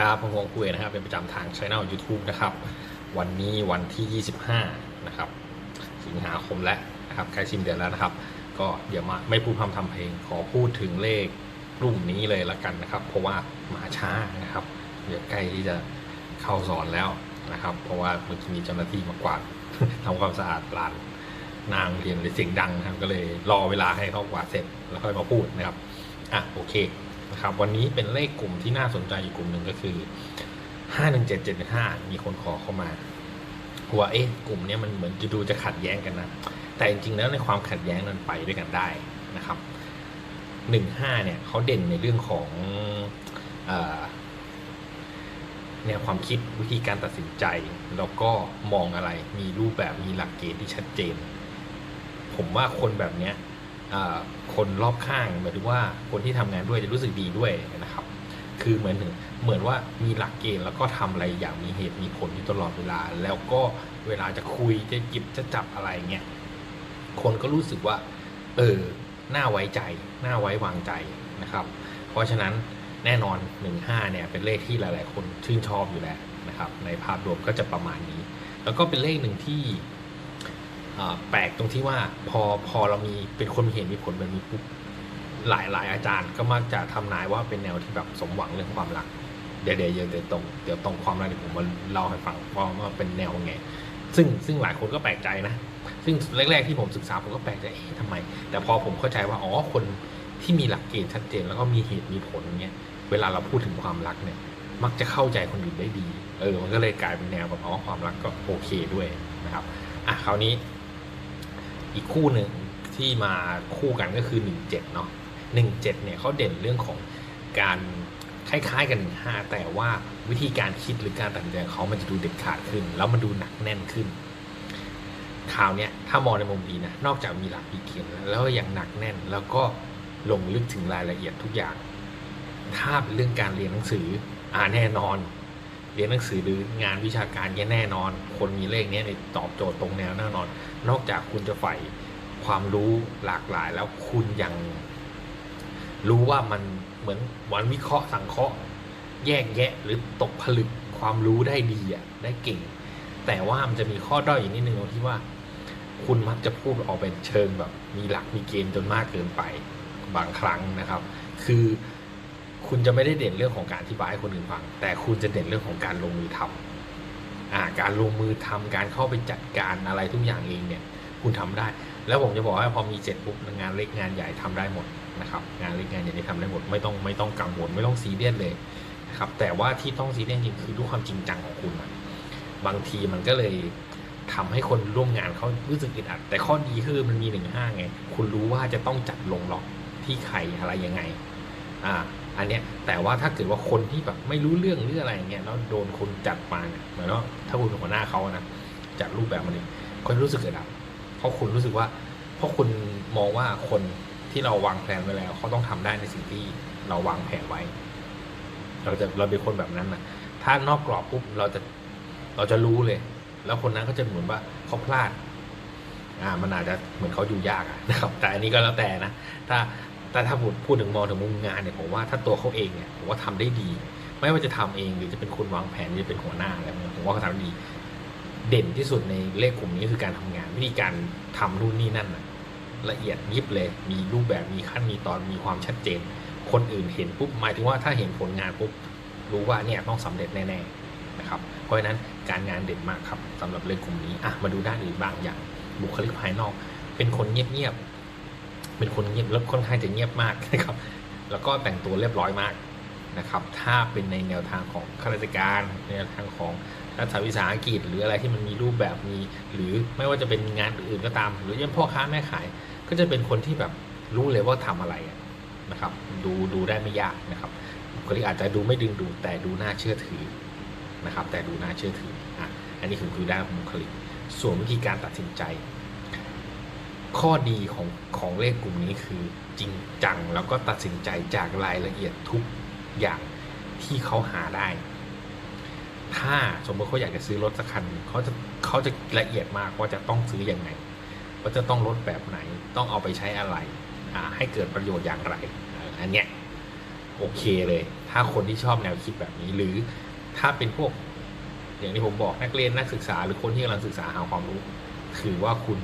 ครับผมวงคุยนะครับ เป็นประจำทางช่อง YouTube นะครับ วันนี้วันที่ 25 นะครับ สิงหาคมแล้วนะครับใกล้สิ้นเดือนแล้วนะครับ ก็เดี๋ยวมาไม่พูดพร่ำทำเพลง ขอพูดถึงเลขกลุ่มนี้เลยละกันนะครับ เพราะว่ามาช้านะครับ เดี๋ยวใกล้ที่จะเข้าสอนแล้วนะครับ เพราะว่าเมื่อกี้มีเจ้าหน้าที่มากวาดทำความสะอาดลานนางเรียนเลยเสียงดังนะครับก็เลยรอเวลาให้เขากวาดเสร็จแล้วค่อยมาพูดนะครับอะโอเค นะครับวันนี้เป็นเลขกลุ่มที่น่าสนใจอยู่กลุ่มหนึ่งก็คือห้าหนึ่งเจ็ดเจ็ดห้ามีคนขอเข้ามาว่าเอ๊ะกลุ่มนี้มันเหมือนจะดูจะขัดแย้งกันนะ แต่จริงๆแล้วในความขัดแย้งนั้นไปด้วยกันได้นะครับหนึ่งห้าเนี่ยเขาเด่นในเรื่องของเออแนวความคิดวิธีการตัดสินใจ แล้วก็มองอะไรมีรูปแบบมีหลักเกณฑ์ที่ชัดเจน ผมว่าคนแบบเนี้ย คนรอบข้างหมายถึงว่าคนที่ทำงานด้วยจะรู้สึกดีด้วยนะครับ คือเหมือนถึงเหมือนว่ามีหลักเกณฑ์แล้วก็ทำอะไรอย่างมีเหตุมีผลอยู่ตลอดเวลา แล้วก็เวลาจะคุยจะหยิบจะจับอะไรเงี้ยคนก็รู้สึกว่า เออน่าไว้ใจน่าไว้วางใจนะครับ เพราะฉะนั้นแน่นอน 15 เนี่ยเป็นเลขที่หลาย ๆ คนชื่นชอบอยู่แล้วนะครับ ในภาพรวมก็จะประมาณนี้ แล้วก็เป็นเลขหนึ่งที่ แปลกตรงที่ว่าพอพอเรามีเป็นคนมีเหตุมีผลแบบนี้ปุ๊บหลายหลายอาจารย์ก็มักจะทำนายว่าเป็นแนวที่แบบสมหวังเรื่องความรัก เดี๋ยวเดี๋ยวเดี๋ยวตรงเดี๋ยวตรงความรักเดี๋ยวผมมาเล่าให้ฟังว่าว่าเป็นแนวไง ซึ่งซึ่งหลายคนก็แปลกใจนะ ซึ่งแรก ๆที่ผมศึกษาผมก็แปลกใจเอ๊ะทำไม แต่พอผมเข้าใจว่าอ๋อคนที่มีหลักเกณฑ์ชัดเจน แล้วก็มีเหตุมีผลเงี้ยเวลาเราพูดถึงความรักเนี่ย มักจะเข้าใจคนอื่นได้ดี เออ มันก็เลยกลายเป็นแนวแบบอ๋อความรักก็โอเคด้วยนะครับ อะคราวนี้ อีกคู่หนึ่งที่มาคู่กันก็คือ 17 เนาะ17 เนี่ยเขาเด่นเรื่องของการคล้ายๆ กัน 15 แต่ว่าวิธีการคิดหรือการตัดสินใจของเขามันจะดูเด็ดขาดขึ้น แล้วมันดูหนักแน่นขึ้นข่าวเนี้ยถ้ามองในมุมดีนะ นอกจากมีหลักมีเกณฑ์แล้วยังหนักแน่น แล้วก็ลงลึกถึงรายละเอียดทุกอย่าง ถ้าเป็นเรื่องการเรียนหนังสืออ่าแน่นอน เรียนหนังสือหรืองานวิชาการเนี่ยแน่นอน คนมีเลขเนี้ยในตอบโจทย์ตรงแนวแน่นอน นอกจากคุณจะใฝ่ความรู้หลากหลายแล้วคุณยังรู้ว่ามันเหมือนวันวิเคราะห์สังเคราะห์ แยกแยะหรือตกผลึกความรู้ได้ดีอะได้เก่ง แต่ว่ามันจะมีข้อด้อยอย่างนิดนึงตรงที่ว่า คุณมักจะพูดออกเป็นเชิงแบบ มีหลักมีเกณฑ์จนมากเกินไปบางครั้งนะครับ คือ คุณจะไม่ได้เด่นเรื่องของการอธิบายให้คนอื่นฟัง แต่คุณจะเด่นเรื่องของการลงมือทำอ่าการลงมือทำการเข้าไปจัดการอะไรทุกอย่างเองเนี่ย คุณทำได้ แล้วผมจะบอกว่าพอมีเสร็จปุ๊บงานเล็กงานใหญ่ทำได้หมดนะครับงานเล็กงานใหญ่นี่ทำได้หมดไม่ต้องไม่ต้องกังวลไม่ต้องซีเรียสเลยนะครับแต่ว่าที่ต้องซีเรียสจริงคือด้วยความจริงจังของคุณบางทีมันก็เลยทำให้คนร่วมงานเขารู้สึกอึดอัด แต่ข้อดีคือมันมีหนึ่งห้าไง คุณรู้ว่าจะต้องจัดลงล็อกที่ใครอะไรยังไง อ่า อันเนี้ยแต่ว่าถ้าเกิดว่าคนที่แบบไม่รู้เรื่องหรืออะไรเงี้ยแล้วโดนคนจัดมาเนี่ยเหมือนว่าถ้าคุณเป็นหัวหน้าเขานะจัดรูปแบบมันเองก็รู้สึกอึดอัดเพราะคุณรู้สึกว่า เพราะคุณมองว่าคนที่เราวางแผนไว้แล้วเขาต้องทำได้ในสิ่งที่เราวางแผนไว้ เราจะเราเป็นคนแบบนั้นนะถ้านอกกรอบปุ๊บเราจะเราจะรู้เลย แล้วคนนั้นก็จะเหมือนว่าเขาพลาด อ่า มันอาจจะเหมือนเขาอยู่ยากนะครับ แต่อันนี้ก็แล้วแต่นะ ถ้า แต่ถ้าพูดพูดถึงมองถึงมุมงานเนี่ยผมว่าถ้าตัวเขาเองเนี่ยผมว่าทำได้ดี ไม่ว่าจะทำเองหรือจะเป็นคนวางแผนหรือเป็นหัวหน้าอะไรเนี่ยผมว่าเขาทำได้ดี เด่นที่สุดในเลขกลุ่มนี้คือการทำงานวิธีการทำนู่นนี่นั่นนะละเอียดยิบเลย มีรูปแบบมีขั้นมีตอนมีความชัดเจน คนอื่นเห็นปุ๊บหมายถึงว่าถ้าเห็นผลงานปุ๊บรู้ว่าเนี่ยต้องสำเร็จแน่ๆนะครับเพราะฉะนั้นการงานเด่นมากครับสำหรับเลขกลุ่มนี้อะมาดูด้านอื่นบ้างอย่างบุคลิกภายนอก เป็นคนเงียบๆ เป็นคนเงียบแล้วค่อนข้างจะเงียบมากนะครับ แล้วก็แต่งตัวเรียบร้อยมากนะครับ ถ้าเป็นในแนวทางของข้าราชการในแนวทางของรัฐวิสาหกิจหรืออะไรที่มันมีรูปแบบมี หรือไม่ว่าจะเป็นงานอื่นก็ตาม หรือยังพ่อค้าแม่ขาย ก็จะเป็นคนที่แบบรู้เลยว่าทำอะไรนะครับ ดูดูได้ไม่ยากนะครับบุคลิกอาจจะดูไม่ดึงดูดแต่ดูน่าเชื่อถือนะครับ แต่ดูน่าเชื่อถืออะอันนี้คือคือด้านของบุคลิกส่วนวิธีการตัดสินใจ ข้อดีของของเลขกลุ่มนี้คือจริงจัง แล้วก็ตัดสินใจจากรายละเอียดทุกอย่างที่เขาหาได้ ถ้าสมมติเขาอยากจะซื้อรถสักคันเขาจะเขาจะละเอียดมากว่าจะต้องซื้ออยังไงว่าจะต้องรถแบบไหนต้องเอาไปใช้อะไรให้เกิดประโยชน์อย่างไรอันเนี้ยโอเคเลย ถ้าคนที่ชอบแนวคิดแบบนี้ หรือถ้าเป็นพวก อย่างที่ผมบอกนักเรียนนักศึกษา หรือคนที่กำลังศึกษาหาความรู้ ถือว่าคุณ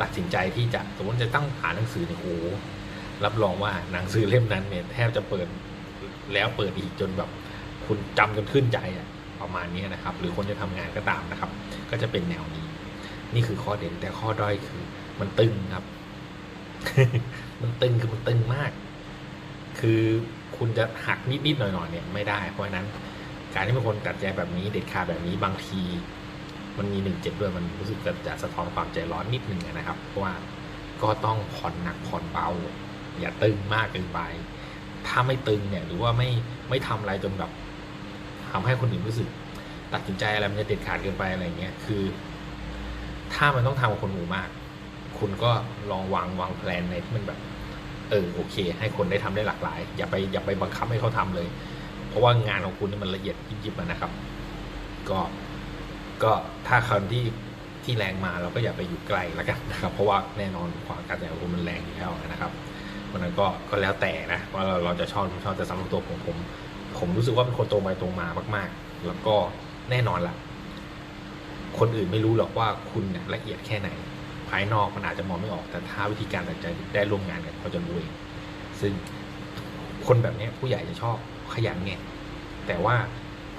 ตัดสินใจที่จะสมมติจะตั้งอ่านหนังสือเนี่ยโอ้โหรับรองว่าหนังสือเล่มนั้นเนี่ยแทบจะเปิดแล้วเปิดอีกจนแบบคุณจำจนขึ้นใจอะประมาณนี้นะครับ หรือคนจะทำงานก็ตามนะครับ ก็จะเป็นแนวนี้ นี่คือข้อเด่นแต่ข้อด้อยคือ มันตึงครับ มันตึงคือมันตึงมาก คือคุณจะหักนิดๆหน่อยๆเนี่ยไม่ได้ เพราะฉะนั้น การที่เป็นคนตัดใจแบบนี้เด็ดขาดแบบนี้บางที มันมีหนึ่งเจ็ดด้วยมันรู้สึกจะสะท้อนความใจร้อนนิดหนึ่งนะครับ เพราะว่าก็ต้องผ่อนหนักผ่อนเบา อย่าตึงมากเกินไป ถ้าไม่ตึงเนี่ยหรือว่าไม่ไม่ทำอะไรจนแบบทำให้คนอื่นรู้สึก ตัดสินใจอะไรมันจะเด็ดขาดเกินไปอะไรเงี้ยคือ ถ้ามันต้องทำกับคนหมู่มาก คุณก็ลองวางวางแผนในที่มันแบบเออโอเค ให้คนได้ทำได้หลากหลาย อย่าไปอย่าไปบังคับให้เขาทำเลย เพราะว่างานของคุณนี่มันละเอียดยิบๆนะครับ ก็ ก็ถ้าคนที่ที่แรงมาเราก็อย่าไปอยู่ใกลแล้วกันนะครับ เพราะว่าแน่นอนความการแต่งของคุณมันแรงอยู่แล้วนะครับเพราะฉะนั้นก็ก็แล้วแต่นะว่าเราเราจะชอบหรือไม่ชอบแต่สำหรับตัวผมผม ผมรู้สึกว่าเป็นคนตรงไปตรงมามาก ๆ แล้วก็แน่นอนละคนอื่นไม่รู้หรอกว่าคุณเนี่ยละเอียดแค่ไหน ภายนอกมันอาจจะมองไม่ออกแต่ถ้าวิธีการตัดใจได้ร่วมงานกันเขาจะรู้เองซึ่งคนแบบนี้ผู้ใหญ่จะชอบขยันไงแต่ว่า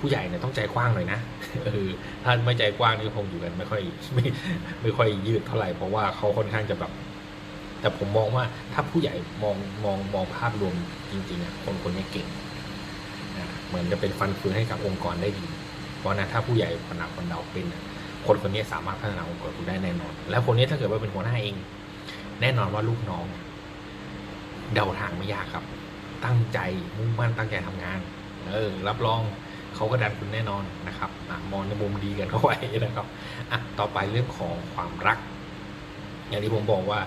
ผู้ใหญ่เนี่ยต้องใจกว้างหน่อยนะเออถ้าไม่ใจกว้างนี่คงอยู่กันไม่ค่อยไม่ไม่ค่อยยืดเท่าไหร่เพราะว่าเขาค่อนข้างจะแบบแต่ผมมองว่าถ้าผู้ใหญ่มองมองมองภาพรวมจริงๆอะคนคนนี้เก่งเหมือนจะเป็นฟันเฟืองให้กับองค์กรได้ดี เพราะฉะถ้าผู้ใหญ่คนหนักคนเดาเป็นคนคนนี้สามารถพัฒนาองค์กรคุณได้แน่นอน แล้วคนนี้ถ้าเกิดว่าเป็นหัวหน้าเอง แน่นอนว่าลูกน้อง เดาทางไม่ยากครับ ตั้งใจมุ่งมั่นตั้งใจทำงาน เออ รับรอง เขาก็ดันคุณแน่นอนนะครับอมองในมุมดีกันเข้าไว้นะครับอะต่อไปเรื่องของความรัก อย่างที่ผมบอกว่า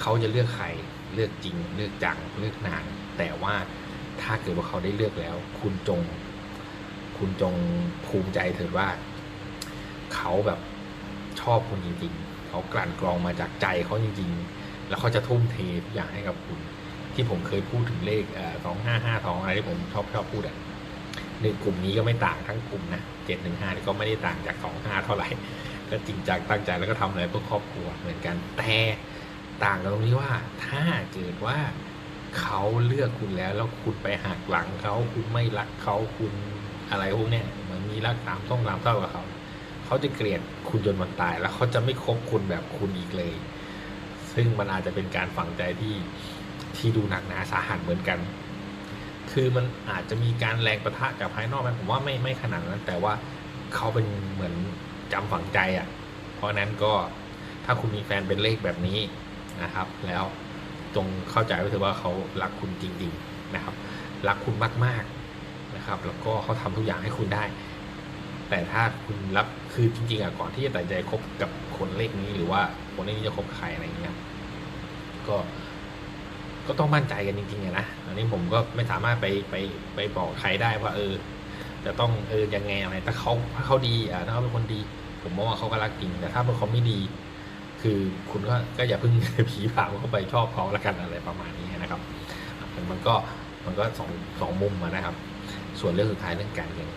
เขาจะเลือกใครเลือกจริง เลือกจังเลือกนาน แต่ว่าถ้าเกิดว่าเขาได้เลือกแล้ว คุณจง คุณจงภูมิใจเถิดว่า เขาแบบชอบคุณจริง ๆ เขากลั่นกรองมาจากใจเขาจริง ๆ แล้วเขาจะทุ่มเททุกอย่างให้กับคุณ ที่ผมเคยพูดถึงเลขสองห้าห้าสองอะไรที่ผมชอบชอบพูดอะ ในกลุ่มนี้ก็ไม่ต่างทั้งกลุ่มนะเจ็ดหนึ่งห้าก็ไม่ได้ต่างจากสองห้าเท่าไหร่ ก็จริงจังตั้งใจแล้วก็ทำอะไรเพื่อครอบครัวเหมือนกันแต่ต่างกันตรงที่ว่าถ้าเกิดว่าเขาเลือกคุณแล้วแล้วคุณไปหักหลังเขาคุณไม่รักเขาคุณอะไรพวกเนี้ยเหมันมีรักตามต้องตามเท่ากับเขาเขาจะเกลียดคุณจนวันตาย แล้วเขาจะไม่คบคุณแบบคุณอีกเลย ซึ่งมันอาจจะเป็นการฝังใจที่ที่ดูหนักหนาสาหัสเหมือนกัน คือมันอาจจะมีการแรงประทะกับภายนอกไหมผมว่าไม่ไม่ขนาดนั้น แต่ว่าเขาเป็นเหมือนจำฝังใจอะ่ะ เพราะนั้นก็ถ้าคุณมีแฟนเป็นเลขแบบนี้นะครับ แล้วจงเข้าใจไว้เถอะว่าเขารักคุณจริง ๆนะครับ รักคุณมากๆนะครับ แล้วก็เขาทำทุกอย่างให้คุณได้ แต่ถ้าคุณรับคือจริงๆอะก่อนที่จะตัดใจคบกับคนเลขนี้หรือว่าคนเลขนี้จะคบกับใครอะไรอย่างเงี้ยก็ ก็ต้องมั่นใจกันจริงๆอะนะอันนี้ผมก็ไม่สามารถไปไปไปบอกใครได้ว่า เออ จะต้องเออยังไงอะไรถ้าเขาถ้าเขาดีอะถ้าเขาเป็นคนดี ผมมองว่าเขาก็รักจริง แต่ถ้าเป็นเขาไม่ดี คือคุณก็ก็อย่าเพิ่งผีผามเข้าไปชอบเขาละกันอะไรประมาณนี้นะครับมันก็มันก็สองสองมุมนะครับ ส่วนเรื่องสุดท้ายเรื่องการเงิน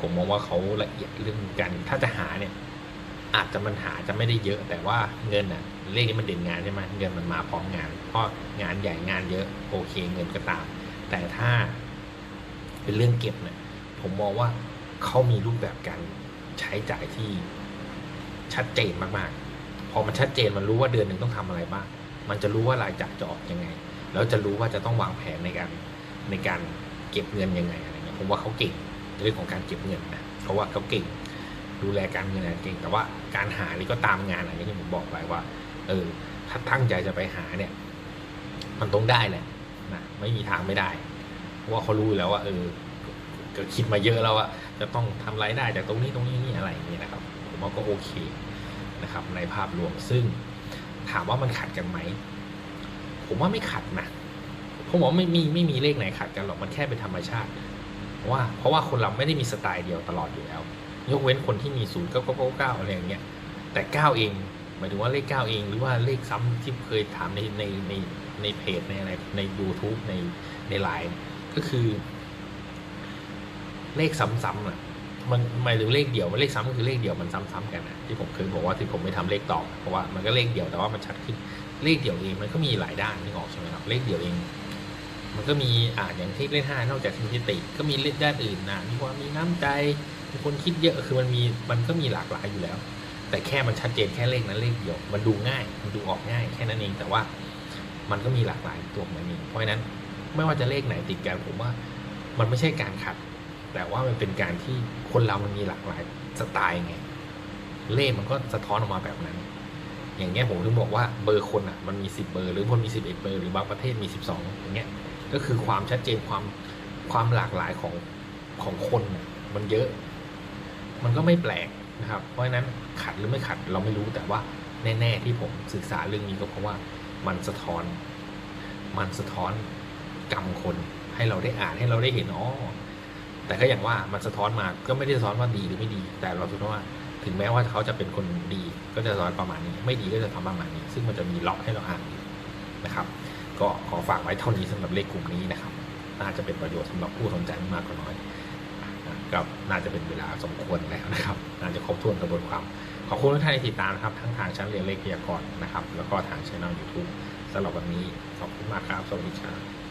ผมมองว่าเขาละเอียดเรื่องการถ้าจะหาเนี่ย อาจจะมันหาจะไม่ได้เยอะ แต่ว่าเงินอะเลขนี้มันเด่นงานใช่ไหมเงินมันมาพร้อมงาน เพราะงานใหญ่งานเยอะโอเคเงินก็ตาม แต่ถ้าเป็นเรื่องเก็บเนี่ยผมมองว่าเขามีรูปแบบการใช้จ่ายที่ชัดเจนมากๆ พอมันชัดเจนมันรู้ว่าเดือนหนึ่งต้องทำอะไรบ้าง มันจะรู้ว่ารายจ่ายจะออกยังไง แล้วจะรู้ว่าจะต้องวางแผนในการในการเก็บเงินยังไงอะไรเงี้ยผมว่าเขาเก่งเรื่องของการเก็บเงินนะเพราะว่าเขาเก่ง ดูแลการเงินเก่ง แต่ว่าการหานี่ก็ตามงานอะไรที่ผมบอกไปว่า เออ ถ้าตั้งใจจะไปหาเนี่ย มันต้องได้แหละนะไม่มีทางไม่ได้เพราะว่าเขารู้แล้วว่า เออก็คิดมาเยอะแล้วว่าจะต้องทำรายได้จากตรงนี้ตรงนี้นี่อะไรอย่างนี้นะครับ ผมว่าก็โอเคนะครับ ในภาพรวมซึ่งถามว่ามันขัดกันไหมผมว่าไม่ขัดนะผมว่าไม่มีไม่มีเลขไหนขัดกันหรอกมันแค่เป็นธรรมชาติว่าเพราะว่าคนเราไม่ได้มีสไตล์เดียวตลอดอยู่แล้ว ยกเว้นคนที่มีศูนย์เก้าเก้าเก้าอะไรอย่างเงี้ยแต่เก้าเองหมายถึงว่าเลขเก้าเอง หรือว่าเลขซ้ำที่เคยถามในในในในเพจในอะไรใน YouTube ในในไลน์ก็คือ เลขซ้ำๆอะมันหมายถึงเลขเดี่ยวมันเลขซ้ำก็คือเลขเดี่ยวมันซ้ำๆกันนะที่ผมเคยบอกว่าที่ผมไม่ทำเลขต่อเพราะว่ามันก็เลขเดี่ยวแต่ว่ามันชัดขึ้นเลขเดี่ยวเองมันก็มีหลายด้านนึกออกใช่ไหมครับเลขเดี่ยวเอง มันก็มีอ่าอย่างที่เลขห้านอกจากสถิติ ก็มีเลขด้านอื่นนะมีความมีน้ำใจ คนคิดเยอะคือมันมีมันก็มีหลากหลายอยู่แล้ว แต่แค่มันชัดเจนแค่เลขนั้นเลขเดียว มันดูง่ายมันดูออกง่ายแค่นั้นเองแต่ว่ามันก็มีหลากหลายตัวของมันเองเพราะฉะนั้นไม่ว่าจะเลขไหนติดกันผมว่ามันไม่ใช่การขัด แต่ว่ามันเป็นการที่คนเรามันมีหลากหลายสไตล์ไงเลขมันก็สะท้อนออกมาแบบนั้น อย่างเงี้ยผมถึงบอกว่าเบอร์คนอะมันมีสิบเบอร์ หรือคนมีสิบเอ็ดเบอร์หรือบางประเทศมีสิบสองอย่างเงี้ยก็คือความชัดเจนความความหลากหลายของของคนมันเยอะ มันก็ไม่แปลกนะครับ เพราะฉะนั้นขัดหรือไม่ขัดเราไม่รู้แต่ว่าแน่ ๆ ที่ผมศึกษาเรื่องนี้ก็เพราะว่ามันสะท้อน มันสะท้อนกรรมคนให้เราได้อ่านให้เราได้เห็นอ๋อแต่ก็อย่างว่ามันสะท้อนมาก็ไม่ได้สะท้อนว่าดีหรือไม่ดี แต่เราสะท้อนว่าถึงแม้ว่าเขาจะเป็นคนดีก็จะสอนประมาณนี้ ไม่ดีก็จะทำประมาณนี้ ซึ่งมันจะมีล็อกให้เราอ่านนะครับ ก็ขอฝากไว้เท่านี้สำหรับเลขกลุ่มนี้นะครับ น่าจะเป็นประโยชน์สำหรับผู้สนใจมากก็น้อย ก็น่าจะเป็นเวลาสมควรแล้วนะครับ น่าจะครบถ้วนกระบวนความ ขอบคุณทุกท่านที่ติดตามนะครับ ทั้งทางชั้นเรียนเลขพยากรณ์นะครับ แล้วก็ทางช่องยูทูบสำหรับวันนี้ขอบคุณมากครับ สวัสดีครับ